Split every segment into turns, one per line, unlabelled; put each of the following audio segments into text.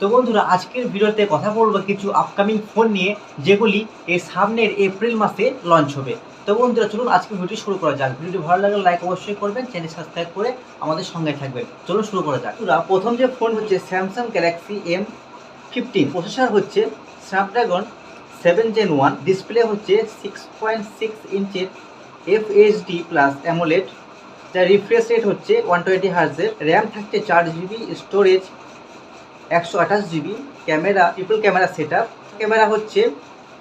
তো বন্ধুরা, আজকের ভিডিওতে কথা বলব কিছু আপকামিং ফোন নিয়ে, যেগুলি এই সামনের এপ্রিল মাসে লঞ্চ হবে। তো বন্ধুরা, চলুন আজকে ভিডিও শুরু করা যাক। ভিডিওটি ভালো লাগলে লাইক অবশ্যই করবেন চ্যানেল সাবস্ক্রাইব করে আমাদের সঙ্গে থাকবেন। চলুন শুরু করা যাক। প্রথম যে ফোন হচ্ছে Samsung Galaxy M fifteen processor হচ্ছে Snapdragon seven gen one display হচ্ছে সিক্স পয়েন্ট সিক্স ইঞ্চের এফ এইচডি প্লাস অ্যামোলেড যার রিফ্রেশ রেট হচ্ছে ওয়ান টোয়েন্টি হার্জের র্যাম থাকছে চার জিবি স্টোরেজ একশো আঠাশ GB camera triple camera set camera হচ্ছে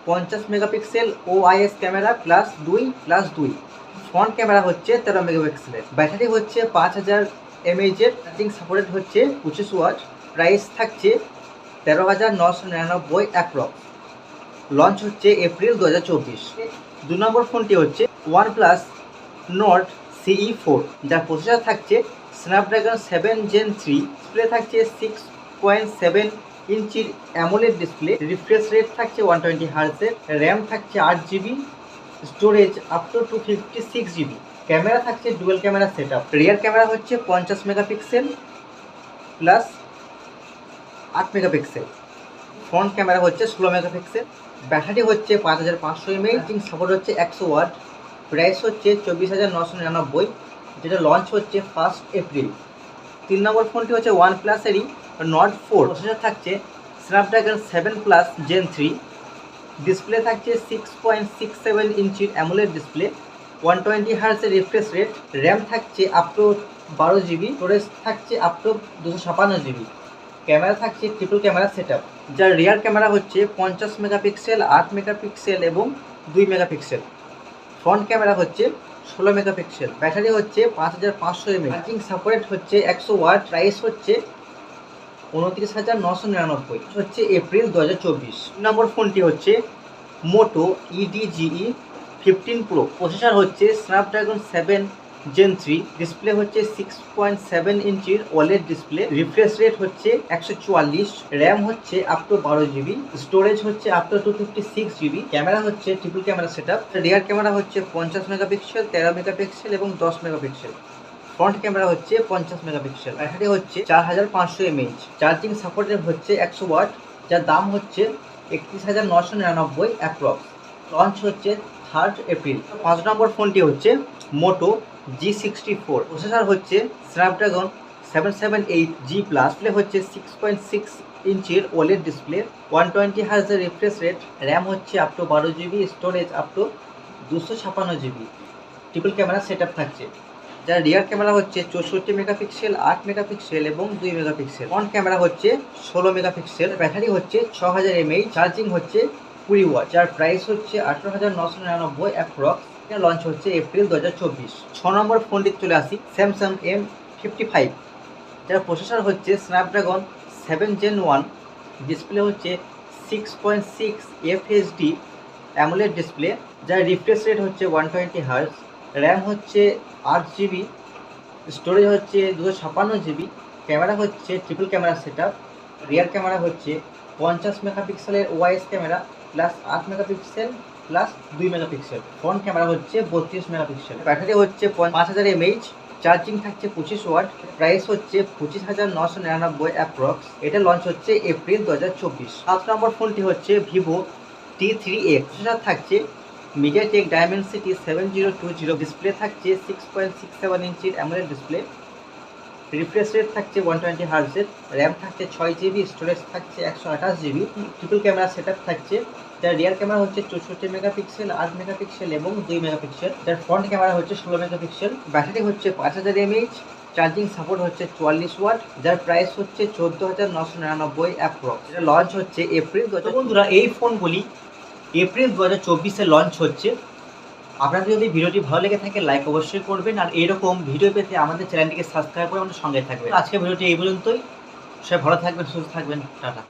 পঞ্চাশ megapixel O IS camera plus দুই প্লাস দুই। ফ্রন্ট ক্যামেরা হচ্ছে তেরো মেগাপিক্সেলের। ব্যাটারি হচ্ছে পাঁচ হাজার এমএইচের চার্জিং সাপোর্টেড হচ্ছে পঁচিশ ওয়াট। প্রাইস থাকছে তেরো হাজার নশো নিরানব্বই অ্যাপ্রক্স লঞ্চ হচ্ছে এপ্রিল দু হাজার চব্বিশ। দু নম্বর ফোনটি হচ্ছে one plus Nord CE four যার প্রসেসর থাকছে Snapdragon seven gen three display থাকছে সিক্স পয়েন্ট সেভেন ইঞ্চির অ্যামোলেড ডিসপ্লে। রিফ্রেশ রেট থাকছে ওয়ান টোয়েন্টি হার্সের র্যাম থাকছে আট GB storage up to two fifty six GB camera থাকছে dual camera set up rear camera হচ্ছে পঞ্চাশ মেগাপিক্সেল প্লাস আট মেগাপিক্সেল ফ্রন্ট ক্যামেরা হচ্ছে ষোলো মেগাপিক্সেল ব্যাটারি হচ্ছে পাঁচ হাজার পাঁচশো এমএইচ চার্জিং সাপোর্ট হচ্ছে একশো ওয়াট প্রাইস হচ্ছে চব্বিশ হাজার নশো নিরানব্বই। যেটা লঞ্চ হচ্ছে ফার্স্ট এপ্রিল তিন নম্বর ফোনটি হচ্ছে ওয়ান প্লাসেরই নট ফোর প্রসেসর থাকছে Snapdragon seven plus gen three display থাকছে সিক্স পয়েন্ট সিক্স সেভেন ইঞ্চির অ্যামোলেড ডিসপ্লে ওয়ান টোয়েন্টি হার্সের রিফ্রেশ রেট র্যাম থাকছে আপ টু বারো জিবি স্টোরেজ থাকছে আপ টু দুশো ছাপান্ন জিবি ক্যামেরা থাকছে ট্রিপল ক্যামেরা সেট আপ যার রিয়ার ক্যামেরা হচ্ছে পঞ্চাশ মেগাপিক্সেল আট মেগাপিক্সেল এবং দুই মেগাপিক্সেল ফ্রন্ট ক্যামেরা হচ্ছে ষোলো মেগাপিক্সেল ব্যাটারি হচ্ছে পাঁচ হাজার পাঁচশো এমএ চার্জিং সাপোর্ট হচ্ছে একশো ওয়াট প্রাইস হচ্ছে উনত্রিশ হাজার নশো নিরানব্বই, হচ্ছে এপ্রিল দু হাজার চব্বিশ। নম্বর ফোনটি হচ্ছে Moto Edge fifteen pro processor হচ্ছে Snapdragon seven gen three display হচ্ছে সিক্স পয়েন্ট সেভেন ইঞ্চির ওলেড ডিসপ্লে রিফ্রেশ রেট হচ্ছে একশো চুয়াল্লিশ র্যাম হচ্ছে আপ টু বারো জিবি স্টোরেজ হচ্ছে up to two fifty six GB camera হচ্ছে triple camera set up rear camera হচ্ছে পঞ্চাশ মেগাপিক্সেল তেরো মেগাপিক্সেল এবং দশ মেগাপিক্সেল ফ্রন্ট ক্যামেরা হচ্ছে পঞ্চাশ মেগাপিক্সেল ব্যাটারি হচ্ছে চার হাজার পাঁচশো এমএইচ চার্জিং সাপোর্টের হচ্ছে একশো ওয়াট যার দাম হচ্ছে একত্রিশ হাজার নশো নিরানব্বই অ্যাপ্রক্স লঞ্চ হচ্ছে থার্ড এপ্রিল পাঁচ নম্বর ফোনটি হচ্ছে Moto G sixty four processor হচ্ছে Snapdragon seven seven eight G plus display হচ্ছে সিক্স পয়েন্ট সিক্স ইঞ্চির ওলেড ডিসপ্লে ওয়ান টোয়েন্টি হার্জের রিফ্রেশ রেট র্যাম হচ্ছে আপ টু বারো জিবি স্টোরেজ আপ টু দুশো ছাপান্ন GB triple camera set up থাকছে। যার রিয়ার ক্যামেরা হচ্ছে চৌষট্টি মেগাপিক্সেল আট মেগাপিক্সেল এবং দুই মেগাপিক্সেল ফ্রন্ট ক্যামেরা হচ্ছে ষোলো মেগাপিক্সেল ব্যাটারি হচ্ছে ছ হাজার এমএইচ চার্জিং হচ্ছে কুড়ি ওয়াট যার প্রাইস হচ্ছে আঠেরো হাজার নশো নিরানব্বই অ্যাপ্রক্স এটা লঞ্চ হচ্ছে এপ্রিল দু হাজার চব্বিশ। ছ নম্বর ফোনটি চলে আসি স্যামসাং এম ফিফটি ফাইভ যার প্রসেসর হচ্ছে Snapdragon seven gen one display হচ্ছে six point six FHD AMOLED display যার রিফ্রেশ রেট হচ্ছে ওয়ান টোয়েন্টি হার্স র্যাম হচ্ছে আট জিবি স্টোরেজ হচ্ছে দুশো ছাপান্ন জিবি ক্যামেরা হচ্ছে triple camera set rear camera হচ্ছে পঞ্চাশ মেগাপিক্সেলের ওয়াইএস ক্যামেরা প্লাস আট মেগাপিক্সেল প্লাস দুই মেগাপিক্সেল ফ্রন্ট ক্যামেরা হচ্ছে বত্রিশ মেগাপিক্সেল ব্যাটারি হচ্ছে পাঁচ হাজার এমএইচ চার্জিং থাকছে পঁচিশ ওয়াট প্রাইস হচ্ছে পঁচিশ হাজার নশো নিরানব্বই অ্যাপ্রক্স এটা লঞ্চ হচ্ছে এপ্রিল দু হাজার চব্বিশ। সাত নম্বর ফোনটি হচ্ছে ভিভো টি থ্রি এক্স থাকছে MediaTek Dimensity seven zero two zero display থাকছে সিক্স পয়েন্ট সিক্স সেভেন ইঞ্চির অ্যামোলেড ডিসপ্লে। রিফ্রেশ রেট থাকছে ওয়ান টোয়েন্টি হার্জের র্যাম থাকছে ছয় জিবি স্টোরেজ থাকছে একশো আঠাশ জিবি। ট্রিপল ক্যামেরা সেট থাকছে। যার রিয়ার ক্যামেরা হচ্ছে চৌষট্টি মেগাপিক্সেল আট মেগাপিক্সেল এবং দুই মেগাপিক্সেল যার ফ্রন্ট ক্যামেরা হচ্ছে ষোলো মেগাপিক্সেল ব্যাটারি হচ্ছে পাঁচ হাজার এমএইচ চার্জিং সাপোর্ট হচ্ছে চুয়াল্লিশ ওয়াট যার প্রাইস হচ্ছে চোদ্দ হাজার নশো নিরানব্বই অ্যাপ্রক্স এটা লঞ্চ হচ্ছে এপ্রিল বন্ধুরা, এই ফোনগুলি এপ্রিল দু হাজার চব্বিশে লঞ্চ হচ্ছে। আপনাদের যদি ভিডিওটি ভালো লেগে থাকে লাইক অবশ্যই করবেন। আর এরকম ভিডিও পেতে আমাদের চ্যানেলটিকে সাবস্ক্রাইব করে আমাদের সঙ্গে থাকবেন। আজকে ভিডিওটি এই পর্যন্তই। সবাই ভালো থাকবেন, সুস্থ থাকবেন। টাটা।